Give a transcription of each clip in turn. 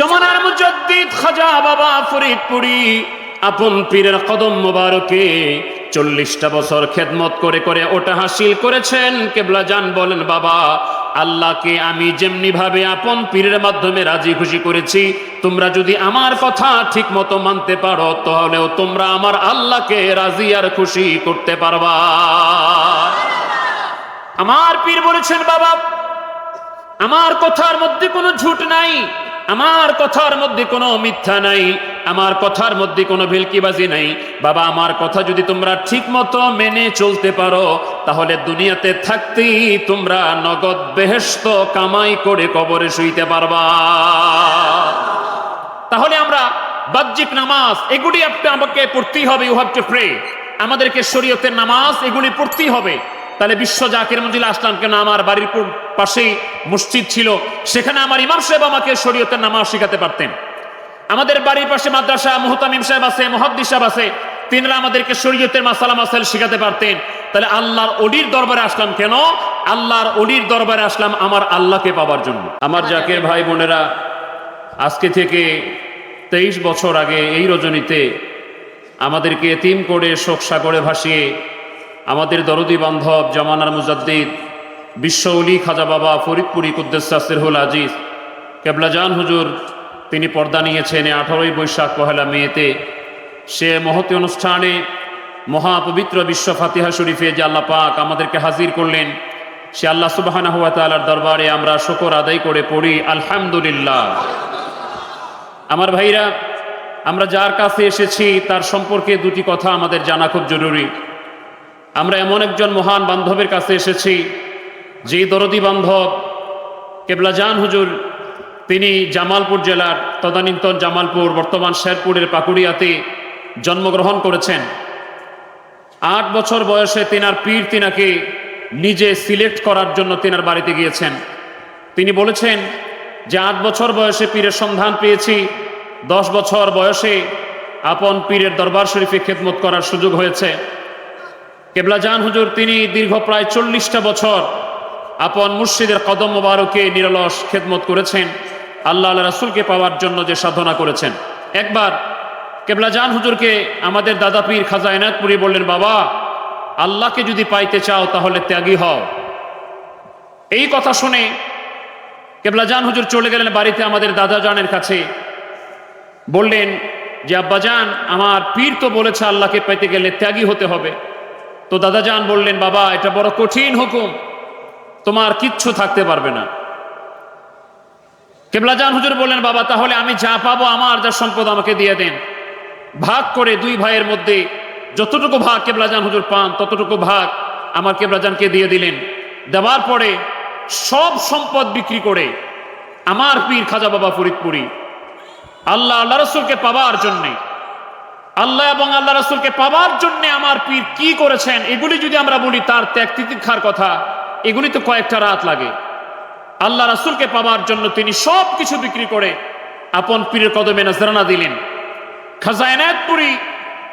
জমানার মুজদ্দিদ খাজা বাবা ফরিদপুরি আপন পীরের কদম মোবারকে চল্লিশটা বছর খেদমত করে করে ওটা হাসিল করেছেন। কেবলা জান বলেন, বাবা, আল্লাহকে আমি যেমনি ভাবে আপন পীরের মাধ্যমে রাজি খুশি করেছি, তোমরা যদি আমার কথা ঠিক মতো মানতে পারো, তাহলেও তোমরা আমার আল্লাহকে রাজি আর খুশি করতে পারবা। আমার পীর বলেছেন, বাবা, আমার কথার মধ্যে কোনো ঝুট নাই। আমার কথার মধ্যে কোনো মিথ্যা নাই, আমার কথার মধ্যে কোনো ভেলকিবাজি নাই। বাবা, আমার কথা যদি তোমরা ঠিক মতো মেনে চলতে পারো, তাহলে দুনিয়াতে থাকতেই তোমরা নগদ বেহেস্ত কামাই করে কবরে শুইতে পারবা। তাহলে আমরা বাহ্যিক নামাজ, এগুলি আমাকে পড়তেই হবে ইউ হ্যাভ টু প্রে আমাদেরকে শরীয়তের নামাজ এগুলি পড়তেই হবে। তাহলে বিশ্ব জাকির মঞ্জিল আসলাম কেন আমার বাড়ির পাশেই মসজিদ ছিল। সেখানে আমার ইমাম সাহেব আমাকে শরীয়তের নামাজ শেখাতে পারতেন। আমাদের বাড়ির পাশে মাদ্রাসা, মুহতামিম সাহেব আছে মহাদ্দি সাহেব আছে, তিনরা আমাদেরকে শরীয়তের মাসালা মাসাল শেখাতে পারতেন। তাহলে আল্লাহর অলির দরবারে আসলাম কেন? আল্লাহর অলির দরবারে আসলাম আমার আল্লাহকে পাওয়ার জন্য। আমার জাকের ভাই বোনেরা, আজকে থেকে তেইশ বছর আগে এই রজনীতে আমাদেরকে এতিম করে শোক সাগরে ভাসিয়ে আমাদের দরদি বান্ধব জামানার মুজাদ্দিদ বিশ্ব উলি খাজা বাবা ফরিদপুরি কুদ্দেসাসিরহুল আজিজ। কেবলাজান হুজুর, তিনি পর্দা নিয়েছেন আঠারোই বৈশাখ পহেলা মেয়েতে সে মহতি অনুষ্ঠানে মহাপবিত্র বিশ্ব ফাতিহা শরীফে যে আল্লাহ পাক আমাদেরকে হাজির করলেন, সে আল্লাহ সুবাহানা হুয়া তালার দরবারে আমরা শকর আদায় করে পড়ি, আলহামদুলিল্লাহ। আমার ভাইরা, আমরা যার কাছে এসেছি তার সম্পর্কে দুটি কথা আমাদের জানা খুব জরুরি। আমরা এমন একজন মহান বান্ধবের কাছে এসেছি যেই দরদি বান্ধব কেবলাজান হুজুর, তিনি জামালপুর জেলার তদানীন্তন জামালপুর, বর্তমান শেরপুরের পাকুড়িয়াতে জন্মগ্রহণ করেছেন। আট বছর বয়সে তিনার পীর তিনাকে নিজে সিলেক্ট করার জন্য তিনার বাড়িতে গিয়েছেন। তিনি বলেছেন যে, আট বছর বয়সে পীরের সন্ধান পেয়েছি, দশ বছর বয়সে আপন পীরের দরবার শরীফে খেদমত করার সুযোগ হয়েছে। কেবলা জান হুজুর, তিনি দীর্ঘ প্রায় চল্লিশটা বছর আপন মুর্শিদের কদম মোবারকে নিরলস খেদমত করেছেন। আল্লাহ আল্লাহ রাসুলকে পাওয়ার জন্য যে সাধনা করেছেন। একবার কেবলা জান হুজুরকে আমাদের দাদা পীর খাজা এনায়তপুরি বললেন, বাবা, আল্লাহকে যদি পাইতে চাও তাহলে ত্যাগী হও। এই কথা শুনে কেবলা জান হুজুর চলে গেলেন বাড়িতে আমাদের দাদা জানের কাছে। বললেন যে আব্বাজান আমার পীর তো বলেছে আল্লাহকে পাইতে গেলে ত্যাগী হতে হবে। তো দাদাজান বললেন, বাবা, এটা বড় কঠিন হুকুম। তোমার কিচ্ছু থাকতে পারবে না। কেবলাজান হুজুর বললেন, বাবা, তাহলে আমি যা পাবো, আমার যা সম্পদ আমাকে দিয়ে দেন। ভাগ করে দুই ভাইয়ের মধ্যে যতটুকু ভাগ কেবলাজান হুজুর পান, ততটুকু ভাগ আমার কেবলাজানকে দিয়ে দিলেন। দেওয়ার পরে সব সম্পদ বিক্রি করে আমার পীর খাজা বাবা ফরিদপুরি। আল্লাহ আল্লাহ রসুলকে পাওয়ার জন্যে, আল্লাহ এবং আল্লাহ রসুলকে পাবার জন্য আমার পীর কি করেছেন, এগুলি যদি আমরা বলি, তার ত্যাগ তিতিক্ষার কথা। এগুলি তো কয়েকটা রাত লাগে। আল্লাহ রাসুলকে পাওয়ার জন্য তিনি সব কিছু বিক্রি করে আপন পীরের কদমে নজরানা দিলেন। খাজা এনায়তপুরি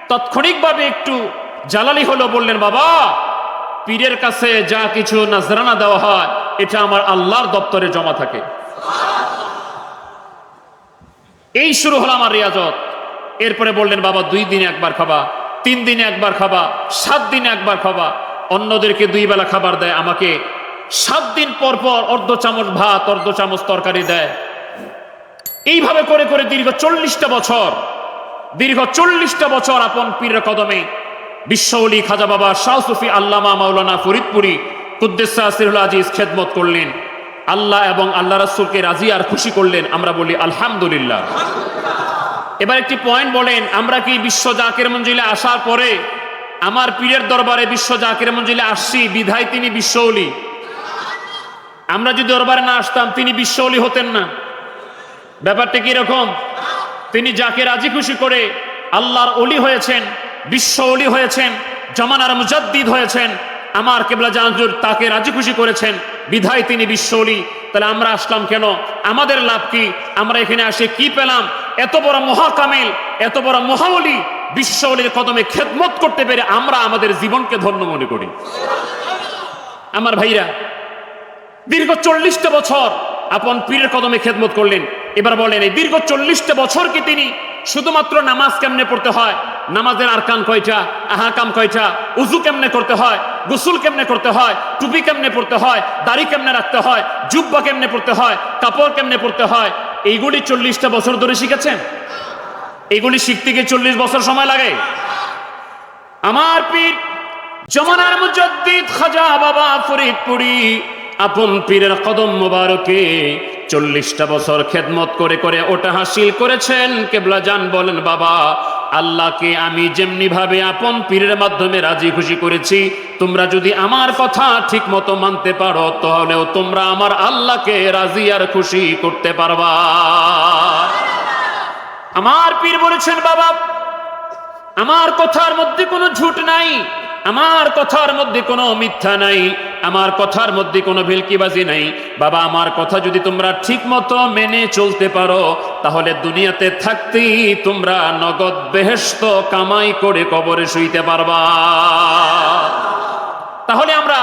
তাৎক্ষণিকভাবে একটু জালালি হলো, বললেন, বাবা, পীরের কাছে যা কিছু নজরানা দেওয়া হয়, এটা আমার আল্লাহর দপ্তরে জমা থাকে। এই শুরু হলো আমার রিয়াজত। এরপরে বললেন, বাবা, দুই দিনে একবার খাবা, তিন দিনে একবার খাবা, সাত দিনে একবার খাবা অন্যদেরকে দুই বেলা খাবার দেয়, আমাকে সাত দিন পর পর অর্ধ চামচ ভাত, অর্ধ চামচ তরকারি দেয়। এইভাবে করে করে দীর্ঘ চল্লিশটা বছর, দীর্ঘ চল্লিশটা বছর আপন পীরের কদমে বিশ্বলি খাজা বাবা শাহ সুফি আল্লামা মাওলানা ফরিদপুরি কুদ্দেসা সিরুল আজিজ খেদমত করলেন। আল্লাহ এবং আল্লাহ রাসুলকে রাজি আর খুশি করলেন, আমরা বলি আলহামদুলিল্লাহ। এবার একটি পয়েন্ট বলেন, আমরা কি বিশ্ব জাকের মঞ্জিলে আসার পরে আমার পীরের দরবারে বিশ্ব জাকের মঞ্জিলে আসছি, বিধায় তিনি বিশ্বলি আমরা যদি দরবারে না আসতাম, তিনি বিশ্বলি হতেন না। ব্যাপারটা কি রকম তিনি যাকে রাজি খুশি করে আল্লাহর অলি হয়েছেন বিশ্ব অলি হয়েছেন, জমানার মুজাদ্দিদ হয়েছেন, আমার কেবলা জাহাজুর তাকে রাজি খুশি করেছেন, বিধায় তিনি বিশ্ব অলি তাহলে আমরা আসলাম কেন? আমাদের লাভ কি? আমরা এখানে আসে কি পেলাম? এত বড় মহাকামিল, এত বড় মহাবলী বিশ্ব অলির কদমে খেদমত করতে পেরে আমরা আমাদের জীবনকে ধন্য মনে করি। আমার ভাইরা, দীর্ঘ চল্লিশটা বছর আপন পীরের কদমে খেদমত করলেন। এবার বলেন, এই দীর্ঘ চল্লিশটা বছর কি তিনি শুধুমাত্র নামাজ কেমনে পড়তে হয়? নামাজের আরকান কয়টা? আহাকাম কয়টা? উজু কেমনে করতে হয়? গোসুল কেমনে করতে হয়? টুপি কেমনে পড়তে হয়? দাড়ি কেমনে রাখতে হয়? জুব্বা কেমনে পড়তে হয়? কাপড় কেমনে পড়তে হয়? এইগুলি চল্লিশটা বছর ধরে শিখেছেন? এগুলি শিখতে গিয়ে চল্লিশ বছর সময় লাগে। আমার পীর জমানার মুজদ্দিদ খাজা বাবা ফরিদপুরি আপন পীরের কদম মোবারকে চল্লিশটা বছর খেদমত করে করে ওটা হাসিল করেছেন। কেবলা জান বলেন, বাবা, আল্লাহকে আমি যেমনি ভাবে আপন পীরের মাধ্যমে রাজি খুশি করেছি, তোমরা যদি আমার কথা ঠিক মতো মানতে পারো, তাহলেও তোমরা আমার আল্লাহকে রাজি আর খুশি করতে পারবা। আমার পীর বলেছেন, বাবা, আমার কথার মধ্যে কোনো ঝুট নাই, আমার কথার মধ্যে কোনো মিথ্যা নাই, আমার কথার মধ্যে কোনো ভেলকিবাজি নাই। বাবা, আমার কথা যদি তোমরা ঠিক মতো মেনে চলতে পারো, তাহলে দুনিয়াতে থাকতেই তোমরা নগদ বেহেস্ত কামাই করে কবরে শুইতে পারবা। তাহলে আমরা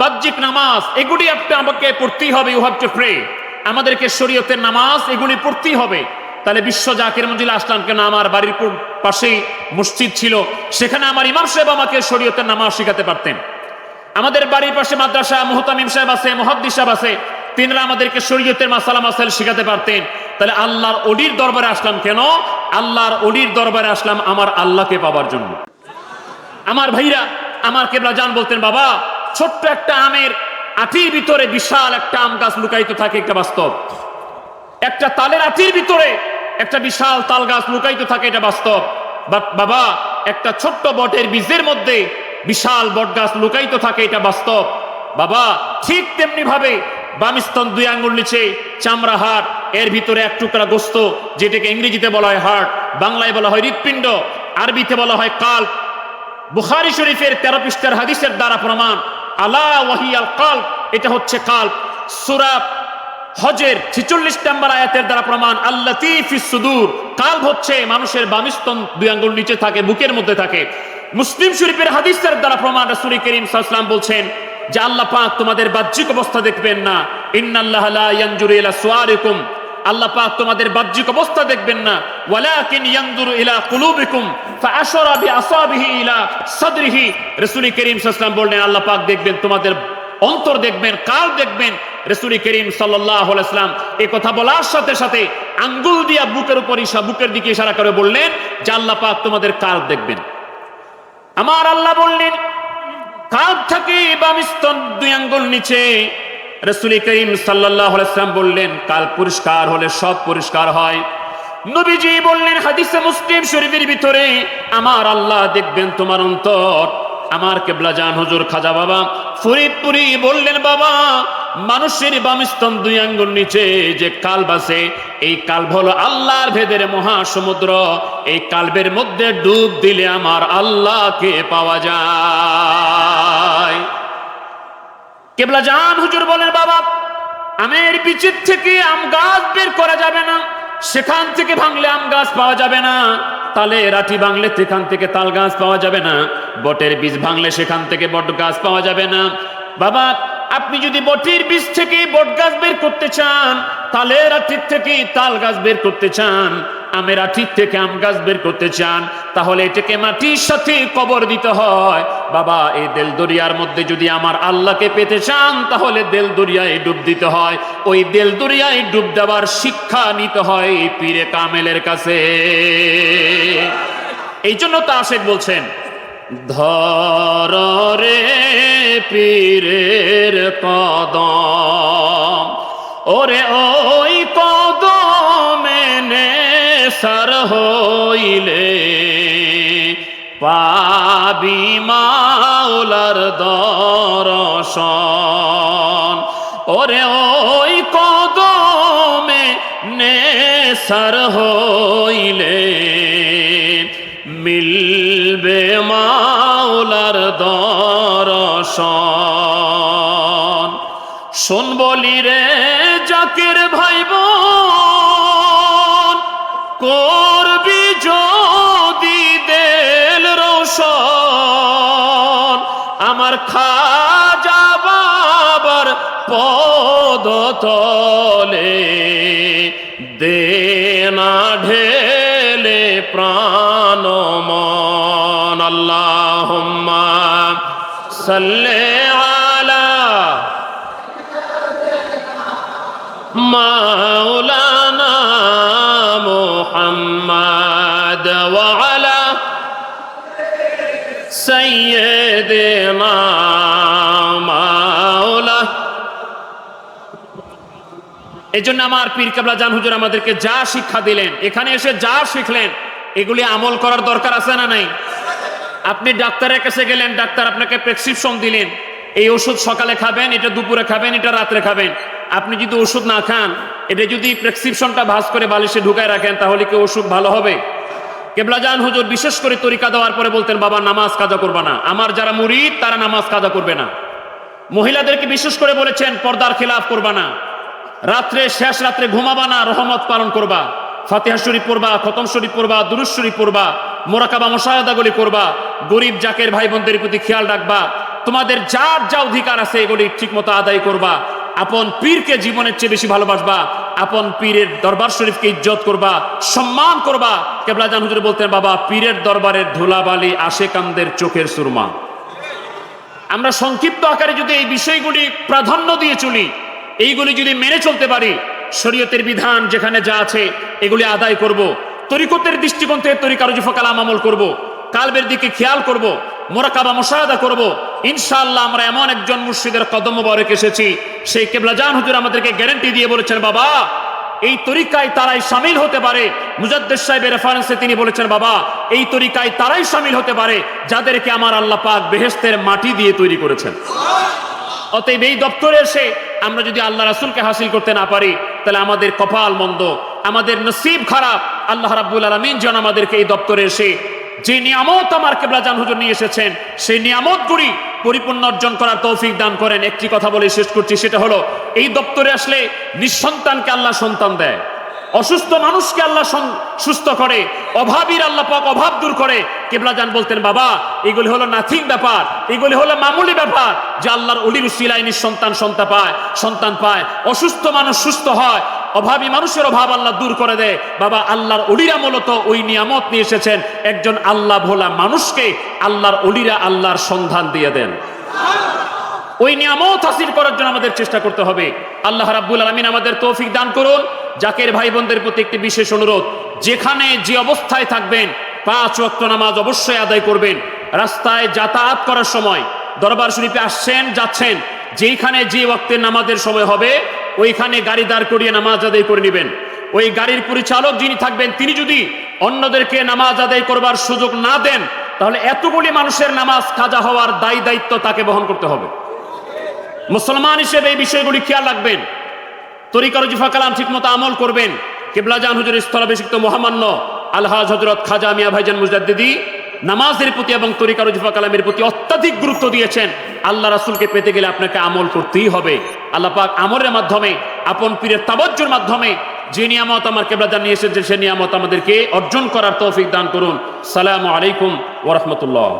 বাহ্যিক নামাজ, এগুলি একটা আমাকে পড়তেই হবে ইউ হ্যাভ টু প্রে আমাদেরকে শরীয়তের নামাজ এগুলি পড়তেই হবে। তাহলে বিশ্ব জাকির মঞ্জিল আসলাম, কেন আমার বাড়ির পাশেই মসজিদ ছিল, সেখানে আমার ইমাম সাহেব আমাকে শরীয়তের নামাজ শিখাতে পারতেন। আমাদের বাড়ির পাশে মাদ্রাসা, মোহতামিম সাহেব আছে মহাদ্দি সাহেব আছে, তিনরা আমাদেরকে শরীয়তের মাসালা মাসাল শিখাতে পারতেন। তাহলে আল্লাহর অলির দরবারে আসলাম কেন? আল্লাহর অলির দরবারে আসলাম আমার আল্লাহকে পাওয়ার জন্য। আমার ভাইরা, আমার কেবলা জান বলতেন, বাবা, ছোট্ট একটা আমের আটির ভিতরে বিশাল একটা আম গাছ লুকায়িত থাকে একটা বাস্তব। একটা তালের আটির ভিতরে একটা বিশাল তাল গাছ লুকায়িত থাকে, এটা বাস্তব। বাবা, একটা ছোট্ট বটের বীজের মধ্যে বিশাল বট গাছ লুকায়িত থাকে, এটা বাস্তব। বাবা, ঠিক তেমনি ভাবে বামিস্তন দুই আঙ্গুল নিচে, চামড়া হাট এর ভিতরে এক টুকরা গোস্ত, যেটাকে ইংরেজিতে বলা হয় হার্ট বাংলায় বলা হয় হৃৎপিণ্ড, আরবিতে বলা হয় কাল্প বুখারি শরীফের তেরো পৃষ্ঠার হাদিসের দ্বারা প্রমাণ, আলা ওয়াহিয়াল কাল, এটা হচ্ছে কাল। সুরাব হজের ছিচল্লিশ নম্বর আয়াতের দ্বারা প্রমাণ আল্লাহ সুদূর কাল হচ্ছে মানুষের বামিস্তন দুই আঙ্গুল নিচে থাকে, বুকের মধ্যে থাকে। মুসলিম শরীফের হাদিসের দ্বারা প্রমাণ রাসূল করিম সাল্লাম বলছেন যে আল্লাহ পাক তোমাদের বাহ্যিক অবস্থা দেখবেন না। ইন্নাল্লাহ লা ইয়ানজুরু ইলা সুয়ারিকুম। আল্লাহ পাক তোমাদের বাহ্যিক অবস্থা দেখবেন না। ওয়ালাকিন ইয়ানজুরু ইলা কুলুবিকুম। ফাআশারা বিআসাবিহি ইলা সাদরিহি। রাসূল করিম সাল্লাল্লাহু বললেন, আল্লাহ পাক দেখবেন, তোমাদের অন্তর দেখবেন, কাল দেখবেন রাসূল করিম সাল্লাম এই কথা বলার সাথে সাথে আঙ্গুল দিয়া বুকের উপর বুকের দিকে ইশারা করে বললেন, যে আল্লাহ পাক তোমাদের কাল দেখবেন। আমার আল্লাহ বললেন, কাঁধ থেকে বামিস্তন দুই আঙ্গুল নিচে। রসুল করিম সাল্লাম বললেন, কাল পরিষ্কার হলে সব পরিষ্কার হয়। নবীজি বললেন, হাদিসে মুসলিম শরীফের ভিতরে আমার আল্লাহ দেখবেন তোমার অন্তর। আমার কেবলা জান, হুজুর খাজা বাবা। ফরিদপুরি বললেন, বাবা মানুষের বামস্তন দুই আঙ্গুল নিচে, যে কাল্ব আছে, এই কাল্ব হলো আল্লাহর ভেদের মহাসমুদ্র। এই কাল্বের মধ্যে ডুব দিলে আমার আল্লাহকে পাওয়া যায়। কেবলা জান হুজুর বলেন, বাবা, আমের বিচির থেকে আম গাছ বের করা যাবে না। সেখান থেকে ভাঙলে আম গাছ পাওয়া যাবে না। তালে রাঠি ভাঙলে সেখান থেকে তাল গাছ পাওয়া যাবে না। বটের বীজ ভাঙলে সেখান থেকে বট গাছ পাওয়া যাবে না। বাবা আপনি যদি বটের বীজ থেকে বট গাছ বের করতে চান তালের আঠির থেকে তাল গাছ বের করতে চান আমের আঠির থেকে আম গাছ বের করতে চান, তাহলে এটাকে মাটির সাথে কবর দিতে হয়। বাবা, এই দেল দরিয়ার মধ্যে যদি আমার আল্লাহকে পেতে চান, তাহলে দেল দরিয়ায় ডুব দিতে হয়। ওই দেল দরিয়ায় ডুব দেওয়ার শিক্ষা নিতে হয় পীরে কামেলের কাছে। এই জন্য তো আশেক বলছেন ধর রে পীরের কদম। ওরে ওই কদমে নে সার হইলে, পাবি মাওলার দর্শন। ওরে ওই কদমে নে সার হইলে দর্শন শোন বলি রে জাকের ভাই বোন করবি যদি দেল রোশন। আমার খাজা বাবার পদতলে দেনা ঢেলে প্রাণ মন। আল্লাহ সাল্লে আলা মাওলানা মুহাম্মদ ওয়ালা سيدنا মাওলা এই জন্য আমার পীর কাবলা জান হুজুর আমাদেরকে যা শিক্ষা দিলেন এখানে এসে যা শিখলেন এগুলি আমল করার দরকার আছে না নাই আপনি ডাক্তারের কাছে গেলেন, ডাক্তার আপনাকে প্রেসক্রিপশন দিলেন। এই ওষুধ সকালে খাবেন, এটা দুপুরে খাবেন, এটা রাত্রে খাবেন। আপনি যদি ওষুধ না খান, এটা যদি প্রেসক্রিপশনটা ভাঁজ করে বালিশে ঢুকায় রাখেন, তাহলে কি ওষুধ ভালো হবে? কেবলাজান হুজুর বিশেষ করে তরিকা দেওয়ার পরে বলতেন, বাবা, নামাজ কাজা করবে না। আমার যারা মুরিদ, তারা নামাজ কাজা করবে না। মহিলাদেরকে বিশেষ করে বলেছেন, পর্দার খেলাফ করবা না। রাত্রে, শেষ রাত্রে ঘুমাবা না, রহমত পালন করবা। ফাতিহা শরীফ পড়বা, খতম শরীফ পড়বা, দুরুজ শরীফ পড়বা, মোরাকাবা মোশাহাদাগুলি করবা গরিব জাকের ভাই বোনদের প্রতি খেয়াল রাখবা তোমাদের যার যা অধিকার আছে এগুলি ঠিকমতো আদায় করবা আপন পীরকে জীবনের চেয়ে বেশি ভালোবাসবা আপন পীরের দরবার শরীফকে ইজ্জত করবা, সম্মান করবা কেবলা জান হুজুর বলতেন, বাবা, পীরের দরবারের ধুলাবালি আশেকানদের চোখের সুরমা আমরা সংক্ষিপ্ত আকারে যদি এই বিষয়গুলি প্রাধান্য দিয়ে চলি, এইগুলি যদি মেনে চলতে পারি, শরীয়তের বিধান যেখানে যা আছে এগুলি আদায় করব। তরিকতের দৃষ্টিকোণ থেকে তরিকার কালাম আমল করব। কালবের দিকে খেয়াল করব। মোরাকাবা মোশাহাদা করব। ইনশাআল্লাহ আমরা এমন একজন মুর্শিদের কদম মোবারক এসেছি, সেই কেবলাজান হুজুর আমাদেরকে গ্যারেন্টি দিয়ে বলেছেন, বাবা, এই তরিকায় তারাই সামিল হতে পারে মুজাদ্দেদ সাহেবের রেফারেন্সে তিনি বলেছেন, বাবা, এই তরিকায় তারাই সামিল হতে পারে যাদেরকে আমার আল্লাহ পাক বেহেস্তের মাটি দিয়ে তৈরি করেছেন অতএব এই দপ্তরে এসে আমরা যদি আল্লাহ রাসুলকে হাসিল করতে না পারি, তাহলে আমাদের কপাল মন্দ, আমাদের নসিব খারাপ আল্লাহ রাব্বুল আলমিন যেন আমাদেরকে এই দপ্তরে এসে যে নিয়ামত আমার কেবলা জান হুজুর নিয়ে এসেছেন, সেই নিয়ামতগুলি পরিপূর্ণ অর্জন করার তৌফিক দান করেন। একটি কথা বলে শেষ করছি, সেটা হলো, এই দপ্তরে আসলে নিঃসন্তানকে আল্লাহ সন্তান দেয়। অসুস্থ মানুষকে আল্লাহ সুস্থ করে, অভাবীর আল্লাহ পাক অভাব দূর করে। কেবলা জান বলতেন, বাবা, এগুলি হলো নাথিং ব্যাপার, এগুলি হলো মামুলি ব্যাপার, যে আল্লাহর অলির উসিলায় নিঃসন্তান সন্তান পায় সন্তান পায়। অসুস্থ মানুষ সুস্থ হয় অভাবী মানুষের অভাব আল্লাহ দূর করে দেয়। বাবা, আল্লাহর অলিরা মূলত ওই নিয়ামত নিয়ে এসেছেন। একজন আল্লাহ ভোলা মানুষকে আল্লাহর অলিরা আল্লাহর সন্ধান দিয়ে দেন। ওই নিয়ামত হাসিল করার জন্য আমাদের চেষ্টা করতে হবে। আল্লাহ রাব্বুল আলমিন আমাদের তৌফিক দান করুন। জাকের ভাই বোনদের প্রতি একটি বিশেষ অনুরোধ, যেখানে যে অবস্থায় থাকবেন, পাঁচ ওয়াক্ত নামাজ অবশ্যই আদায় করবেন। রাস্তায় যাতায়াত করার সময় দরবার শরীফে আসছেন, যাচ্ছেন যেখানে যে ওয়াক্তের নামাজের সময় হবে ওইখানে গাড়ি দাঁড় করিয়ে নামাজ আদায় করে নেবেন। ওই গাড়ির পরিচালক যিনি থাকবেন, তিনি যদি অন্যদেরকে নামাজ আদায় করবার সুযোগ না দেন, তাহলে এতগুলি মানুষের নামাজ কাজা হওয়ার দায়ী দায়িত্ব তাকে বহন করতে হবে। মুসলমান হিসেবে এই বিষয়গুলি খেয়াল রাখবেন। তরিকার জিফা কালাম ঠিক মতো আমল করবেন। কেবলা জান হুজুর স্থলাভিষিক্ত মহামান্য আলহাজ হজরত খাজা মিয়া ভাইজান মুজাদ্দিদি নামাজের প্রতি এবং তরিকার জিফা কালামের প্রতি অত্যাধিক গুরুত্ব দিয়েছেন। আল্লাহ রাসুলকে পেতে গেলে আপনাকে আমল করতেই হবে। আল্লাহ পাক আমলের মাধ্যমে, আপন পীরের তাবজ্জুর মাধ্যমে যে নিয়ামত আমার কেবলা জানিয়ে এসেছে সে নিয়ামত আমাদেরকে অর্জন করার তৌফিক দান করুন। সালাম আলাইকুম ওরহমতুল্লাহ